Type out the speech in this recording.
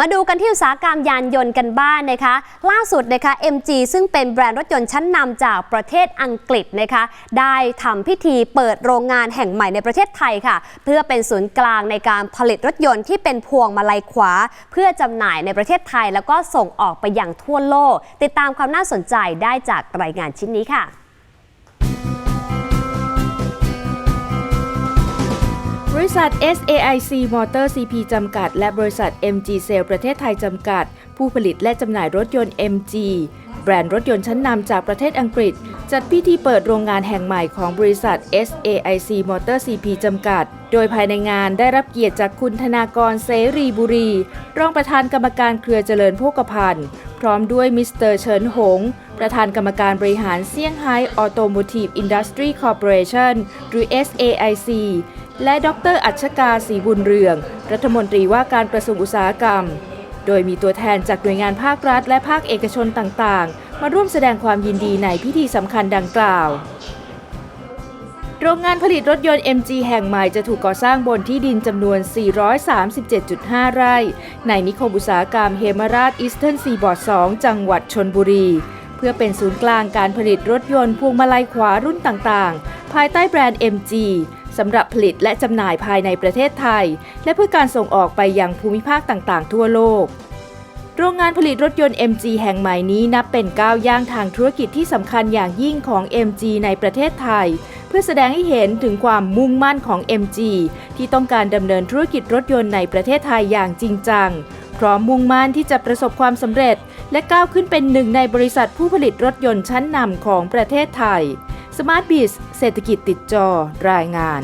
มาดูกันที่อุตสาหกรรมยานยนต์กันบ้างนะคะ ล่าสุดนะคะ MG ซึ่งเป็นแบรนด์รถยนต์ชั้นนำจากประเทศอังกฤษนะคะ ได้ทำพิธีเปิดโรงงานแห่งใหม่ในประเทศไทยค่ะ เพื่อเป็นศูนย์กลางในการผลิตรถยนต์ที่เป็นพวงมาลัยขวา เพื่อจำหน่ายในประเทศไทย แล้วก็ส่งออกไปอยังทั่วโลก ติดตามความน่าสนใจได้จากรายงานชิ้นนี้ค่ะ ริษัท SAIC Motor CP จำกัด และบริษัท MG Sale ประเทศไทยจำกัด ผู้ผลิตและจำหน่ายรถยนต์ MG แบรนด์รถยนต์ชั้นนำจากประเทศอังกฤษ จัดพิธีเปิดโรงงานแห่งใหม่ของบริษัท SAIC Motor CP จำกัด โดยภายในงานได้รับเกียรติจากคุณธนากรเสรีบุรี รองประธานกรรมการเครือเจริญโภคภัณฑ์ พร้อมด้วยมิสเตอร์เฉินหง ประธานกรรมการบริหารเซี่ยงไฮ้ออโตโมทีฟอินดัสทรีคอร์ปอเรชั่นหรือ SAIC และดรอัชกาศรีบุญเรือง รัฐมนตรีว่าการกระทรวงอุตสาหกรรม โดยมีตัวแทนจากหน่วยงานภาครัฐ และภาคเอกชนต่างๆ มาร่วมแสดงความยินดีในพิธีสำคัญดังกล่าว โรงงานผลิตรถยนต์ MG แห่งใหม่จะถูกก่อสร้างบนที่ดินจำนวน 437.5 ไร่ ในนิคมอุตสาหกรรมเฮมราชอีสเทิร์นซีบอร์ด 2 จังหวัดชนบุรี เพื่อเป็นศูนย์กลางการผลิตรถยนต์พวงมาลัยขวารุ่นต่างๆ ภายใต้แบรนด์ MG สำหรับผลิตและจำหน่ายภายในประเทศไทย และเพื่อการส่งออกไปยังภูมิภาคต่างๆ ทั่วโลก โรงงานผลิตรถยนต์ MG แห่งใหม่นี้นับเป็นก้าวย่างทางธุรกิจที่สำคัญอย่างยิ่งของ MG ในประเทศไทย เพื่อแสดงให้เห็นถึงความมุ่งมั่นของ MG ที่ต้องการดำเนินธุรกิจรถยนต์ในประเทศไทยอย่างจริงจังพร้อมมุ่งมั่นที่จะประสบความสำเร็จ และก้าวขึ้นเป็นหนึ่งในบริษัทผู้ผลิตรถยนต์ชั้นนำของประเทศไทย Smart Biz เศรษฐกิจติดจอรายงาน